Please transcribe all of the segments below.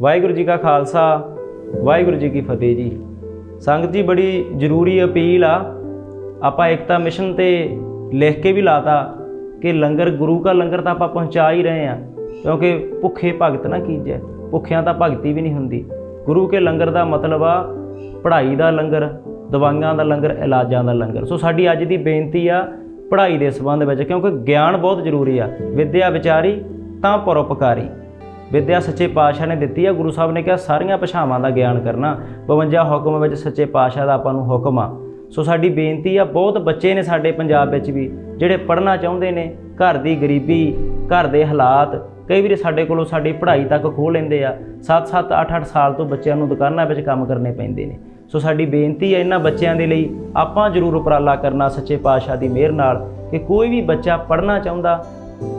ਵਾਹਿਗੁਰੂ ਜੀ ਕਾ ਖਾਲਸਾ, ਵਾਹਿਗੁਰੂ ਜੀ ਕੀ ਫਤਿਹ ਜੀ। ਸੰਗਤ ਜੀ, ਬੜੀ ਜ਼ਰੂਰੀ ਅਪੀਲ ਆ। ਆਪਾਂ ਏਕਤਾ ਮਿਸ਼ਨ ਤੇ ਲਿਖ ਕੇ ਵੀ ਲਾਤਾ ਕਿ ਲੰਗਰ, ਗੁਰੂ ਕਾ ਲੰਗਰ ਤਾਂ ਆਪਾਂ ਪਹੁੰਚਾ ਹੀ ਰਹੇ ਆ ਕਿਉਂਕਿ ਭੁੱਖੇ ਭਗਤ ਨਾ ਕੀਜੈ ਭੁੱਖਿਆਂ ਤਾਂ ਭਗਤੀ ਵੀ ਨਹੀਂ ਹੁੰਦੀ। ਗੁਰੂ ਕੇ ਲੰਗਰ ਦਾ ਮਤਲਬ ਆ ਪੜ੍ਹਾਈ ਦਾ ਲੰਗਰ, ਦਵਾਈਆਂ ਦਾ ਲੰਗਰ, ਇਲਾਜਾਂ ਦਾ ਲੰਗਰ। ਸੋ ਸਾਡੀ ਅੱਜ ਦੀ ਬੇਨਤੀ ਆ ਪੜ੍ਹਾਈ ਦੇ ਸੰਬੰਧ ਵਿੱਚ, ਕਿਉਂਕਿ ਗਿਆਨ ਬਹੁਤ ਜ਼ਰੂਰੀ ਆ। ਵਿਦਿਆ ਵਿਚਾਰੀ ਤਾਂ ਪਰਉਪਕਾਰੀ। ਵਿਦਿਆ ਸੱਚੇ ਪਾਤਸ਼ਾਹ ਨੇ ਦਿੱਤੀ ਆ। ਗੁਰੂ ਸਾਹਿਬ ਨੇ ਕਿਹਾ, ਸਾਰੀਆਂ ਭਾਸ਼ਾਵਾਂ ਦਾ ਗਿਆਨ ਕਰਨਾ 52 ਹੁਕਮ ਵਿੱਚ ਸੱਚੇ ਪਾਤਸ਼ਾਹ ਦਾ ਆਪਾਂ ਨੂੰ ਹੁਕਮ ਆ। ਸੋ ਸਾਡੀ ਬੇਨਤੀ ਆ, ਬਹੁਤ ਬੱਚੇ ਨੇ ਸਾਡੇ ਪੰਜਾਬ ਵਿੱਚ ਵੀ, ਜਿਹੜੇ ਪੜ੍ਹਨਾ ਚਾਹੁੰਦੇ ਨੇ, ਘਰ ਦੀ ਗਰੀਬੀ, ਘਰ ਦੇ ਹਾਲਾਤ, ਕਈ ਵਾਰੀ ਸਾਡੇ ਕੋਲੋਂ ਸਾਡੀ ਪੜ੍ਹਾਈ ਤੱਕ ਖੋਹ ਲੈਂਦੇ ਆ। 7-7 8-8 ਸਾਲ ਤੋਂ ਬੱਚਿਆਂ ਨੂੰ ਦੁਕਾਨਾਂ ਵਿੱਚ ਕੰਮ ਕਰਨੇ ਪੈਂਦੇ ਨੇ। ਸੋ ਸਾਡੀ ਬੇਨਤੀ ਹੈ ਇਹਨਾਂ ਬੱਚਿਆਂ ਦੇ ਲਈ, ਆਪਾਂ ਜ਼ਰੂਰ ਉਪਰਾਲਾ ਕਰਨਾ ਸੱਚੇ ਪਾਤਸ਼ਾਹ ਦੀ ਮਿਹਰ ਨਾਲ, ਕਿ ਕੋਈ ਵੀ ਬੱਚਾ ਪੜ੍ਹਨਾ ਚਾਹੁੰਦਾ,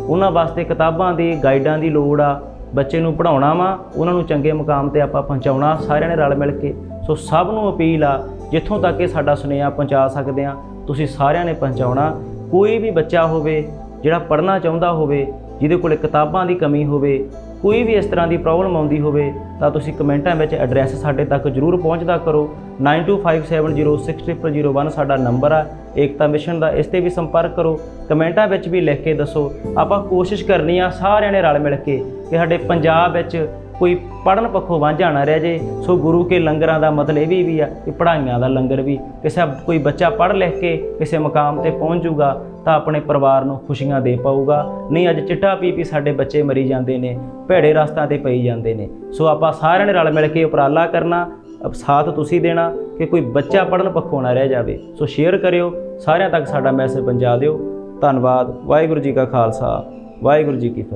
ਉਹਨਾਂ ਵਾਸਤੇ ਕਿਤਾਬਾਂ ਦੀ, ਗਾਈਡਾਂ ਦੀ ਲੋੜ ਆ ਬੱਚੇ ਨੂੰ ਪੜਾਉਣਾ ਵਾ, ਉਹਨਾਂ ਨੂੰ ਚੰਗੇ ਮੁਕਾਮ ਤੇ ਆਪਾਂ ਪਹੁੰਚਾਉਣਾ, ਸਾਰਿਆਂ ਨੇ ਰਲ ਮਿਲ ਕੇ। ਸੋ ਸਭ ਨੂੰ ਅਪੀਲ ਆ, ਜਿੱਥੋਂ ਤੱਕ ਇਹ ਸਾਡਾ ਸੁਨੇਹਾ ਪਹੁੰਚਾ ਸਕਦੇ ਆ, ਤੁਸੀਂ ਸਾਰਿਆਂ ਨੇ ਪਹੁੰਚਾਉਣਾ। ਕੋਈ ਵੀ ਬੱਚਾ ਹੋਵੇ, ਜਿਹੜਾ ਪੜ੍ਹਨਾ ਚਾਹੁੰਦਾ ਹੋਵੇ, ਜਿਹਦੇ ਕੋਲ ਕਿਤਾਬਾਂ ਦੀ ਕਮੀ ਹੋਵੇ ਕੋਈ ਵੀ ਇਸ ਤਰ੍ਹਾਂ ਦੀ ਪ੍ਰੋਬਲਮ ਆਉਂਦੀ ਹੋਵੇ, ਤਾਂ ਤੁਸੀਂ ਕਮੈਂਟਾਂ ਵਿੱਚ ਐਡਰੈਸ ਸਾਡੇ ਤੱਕ ਜਰੂਰ ਪਹੁੰਚਦਾ ਕਰੋ। 9257060001 ਸਾਡਾ ਨੰਬਰ ਆ। ਏਕਤਾ ਮਿਸ਼ਨ ਦਾ ਇਸ ਤੇ ਵੀ ਸੰਪਰਕ ਕਰੋ। ਕਮੈਂਟਾਂ ਵਿੱਚ ਵੀ ਲਿਖ ਕੇ ਦੱਸੋ। ਆਪਾਂ ਕੋਸ਼ਿਸ਼ ਕਰਨੀ ਆ ਸਾਰਿਆਂ ਨੇ ਰਲ ਮਿਲ ਕੇ ਕਿ ਸਾਡੇ ਪੰਜਾਬ ਵਿੱਚ ਕੋਈ ਪੜਨ ਪੱਖੋਂ ਵਾਂਝਾ ਨਾ ਰਹਿ ਜੇ ਸੋ ਗੁਰੂ ਕੇ ਲੰਗਰਾਂ ਦਾ ਮਤਲਬ ਇਹ ਵੀ ਵੀ ਆ ਕਿ ਪੜ੍ਹਾਈਆਂ ਦਾ ਲੰਗਰ ਵੀ। ਕਿਸੇ ਕੋਈ ਬੱਚਾ ਪੜ੍ਹ ਲਿਖ ਕੇ ਕਿਸੇ ਮੁਕਾਮ ਤੇ ਪਹੁੰਚ ਜਾਊਗਾ ਤਾਂ ਆਪਣੇ ਪਰਿਵਾਰ ਨੂੰ ਖੁਸ਼ੀਆਂ ਦੇ ਪਾਊਗਾ। ਨਹੀਂ, ਅੱਜ ਚਿੱਟਾ ਪੀ ਪੀ ਸਾਡੇ ਬੱਚੇ ਮਰੀ ਜਾਂਦੇ ਨੇ, ਭੇੜੇ ਰਸਤਾ ਤੇ ਪਈ ਜਾਂਦੇ ਨੇ। ਸੋ ਆਪਾਂ ਸਾਰਿਆਂ ਨੇ ਰਲ ਮਿਲ ਕੇ ਉਪਰਾਲਾ ਕਰਨਾ ਸਾਥ ਤੁਸੀਂ ਦੇਣਾ ਕਿ ਕੋਈ ਬੱਚਾ ਪੜਨ ਪੱਖੋਂ ਨਾ ਰਹਿ ਜਾਵੇ। ਸੋ ਸ਼ੇਅਰ ਕਰਿਓ, ਸਾਰਿਆਂ ਤੱਕ ਸਾਡਾ ਮੈਸੇਜ ਪਹੁੰਚਾ ਦਿਓ। ਧੰਨਵਾਦ, ਵਾਹਿਗੁਰੂ ਜੀ ਕਾ ਖਾਲਸਾ, ਵਾਹਿਗੁਰੂ ਜੀ ਕੀ ਫਤਿਹ।